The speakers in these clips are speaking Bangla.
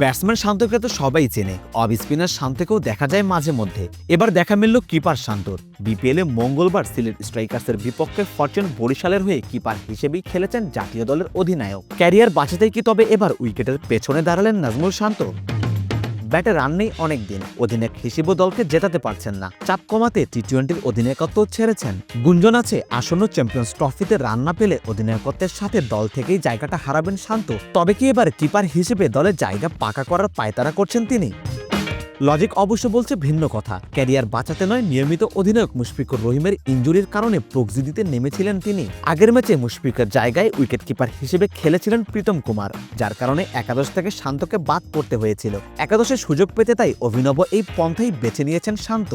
ব্যাটসম্যান শান্তকে তো সবাই চেনে। অফ স্পিনার শান্তকেও দেখা যায় মাঝে মধ্যে। এবার দেখা মিলল কিপার শান্তর। বিপিএলে মঙ্গলবার সিলেট স্ট্রাইকার্সের বিপক্ষে ফরচুন বরিশালের হয়ে কিপার হিসেবেই খেলেছেন জাতীয় দলের অধিনায়ক। ক্যারিয়ার বাঁচাতে কি তবে এবার উইকেটের পেছনে দাঁড়ালেন নাজমুল শান্ত? ব্যাটে রান নেই অনেক দিন অধিনায়ক হিসেবেও দলকে জেতাতে পারছেন না। চাপ কমাতে টি টোয়েন্টির অধিনায়কত্ব ছেড়েছেন। গুঞ্জন আছে, আসন্ন চ্যাম্পিয়ন্স ট্রফিতে রান না পেলে অধিনায়কত্বের সাথে দল থেকেই জায়গাটা হারাবেন শান্ত। তবে কি এবার কিপার হিসেবে দলের জায়গা পাকা করার পায়তারা করছেন তিনি? লজিক অবশ্য বলছে ভিন্ন কথা। ক্যারিয়ার বাঁচাতে নয়, নিয়মিত অধিনায়ক মুশফিকুর রহিমের ইঞ্জুরির কারণে প্রক্সি দিতে নেমেছিলেন তিনি। আগের ম্যাচে মুশফিকের জায়গায় উইকেট কিপার হিসেবে খেলেছিলেন প্রীতম কুমার, যার কারণে একাদশ থেকে শান্তকে বাদ পড়তে হয়েছিল। একাদশে সুযোগ পেতে তাই অভিনব এই পন্থাই বেছে নিয়েছেন শান্ত।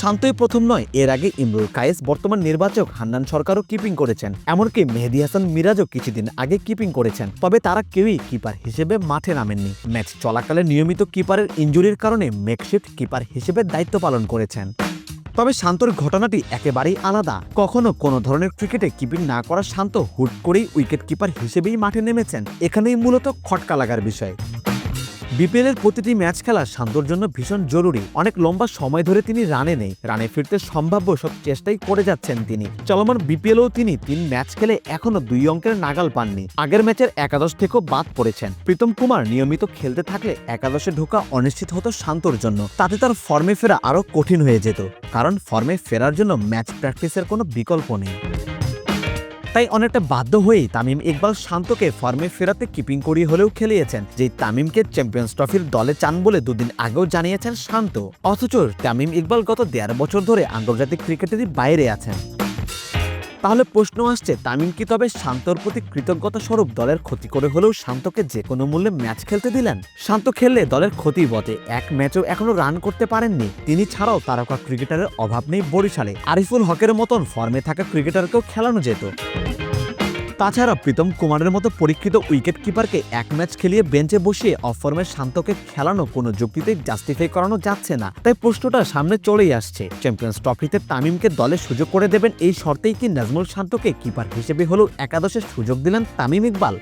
শান্তই প্রথম নয়, এর আগে ইমরুল কায়েস, বর্তমান নির্বাচক হান্নান সরকারও কিপিং করেছেন। এমনকি মেহেদি হাসান মিরাজও কিছুদিন আগে কিপিং করেছেন। তবে তারা কেউই কিপার হিসেবে মাঠে নামেননি। ম্যাচ চলাকালে নিয়মিত কিপারের ইঞ্জুরির কারণে মেকশিফট কিপার হিসেবে দায়িত্ব পালন করেছেন। তবে শান্তর ঘটনাটি একেবারেই আলাদা। কখনো কোনো ধরনের ক্রিকেটে কিপিং না করা শান্ত হুট করেই উইকেট কিপার হিসেবেই মাঠে নেমেছেন। এখানেই মূলত খটকা লাগার বিষয়। বিপিএল এর প্রতিটি ম্যাচ খেলা শান্তর জন্য ভীষণ জরুরি। অনেক লম্বা সময় ধরে তিনি রানে নেই। রানে ফিরতে সম্ভাব্য সব চেষ্টাই করে যাচ্ছেন তিনি। চলমান বিপিএলও তিনি তিন ম্যাচ খেলে এখনও দুই অঙ্কের নাগাল পাননি। আগের ম্যাচের একাদশ থেকেও বাদ পড়েছেন। প্রীতম কুমার নিয়মিত খেলতে থাকলে একাদশে ঢোকা অনিশ্চিত হতো শান্তর জন্য। তাতে তার ফর্মে ফেরা আরও কঠিন হয়ে যেত। কারণ ফর্মে ফেরার জন্য ম্যাচ প্র্যাকটিসের কোনো বিকল্প নেই। তাই অনেকটা বাধ্য হয়েই তামিম ইকবাল শান্তকে ফর্মে ফেরাতে কিপিং করিয়ে হলেও খেলিয়েছেন যে তামিমকে চ্যাম্পিয়ন্স ট্রফির দলে চান বলে দুদিন আগেও জানিয়েছেন শান্ত। অথচ তামিম ইকবাল গত দেড় বছর ধরে আন্তর্জাতিক ক্রিকেটেরই বাইরে আছেন। তাহলে প্রশ্ন আসছে, তামিম কি তবে শান্তর প্রতি কৃতজ্ঞতা স্বরূপ দলের ক্ষতি করে হলেও শান্তকে যে কোনো মূল্যে ম্যাচ খেলতে দিলেন? শান্ত খেললে দলের ক্ষতি বটে। এক ম্যাচও এখনও রান করতে পারেননি। তিনি ছাড়াও তারকা ক্রিকেটারের অভাব নেই বরিশালে। আরিফুল হকের মতন ফর্মে থাকা ক্রিকেটারকেও খেলানো যেত। তাছাড়া প্রীতম কুমারের মতো পরীক্ষিত উইকেট কিপারকে এক ম্যাচ খেলিয়ে বেঞ্চে বসিয়ে অফর্মের শান্তকে খেলানো কোনো যুক্তিতে জাস্টিফাই করানো যাচ্ছে না। তাই প্রশ্নটা সামনে চলেই আসছে। চ্যাম্পিয়ন্স ট্রফিতে তামিমকে দলে সুযোগ করে দেবেন এই শর্তেই কি নাজমুল শান্তকে কিপার হিসেবে হলেও একাদশের সুযোগ দিলেন তামিম ইকবাল?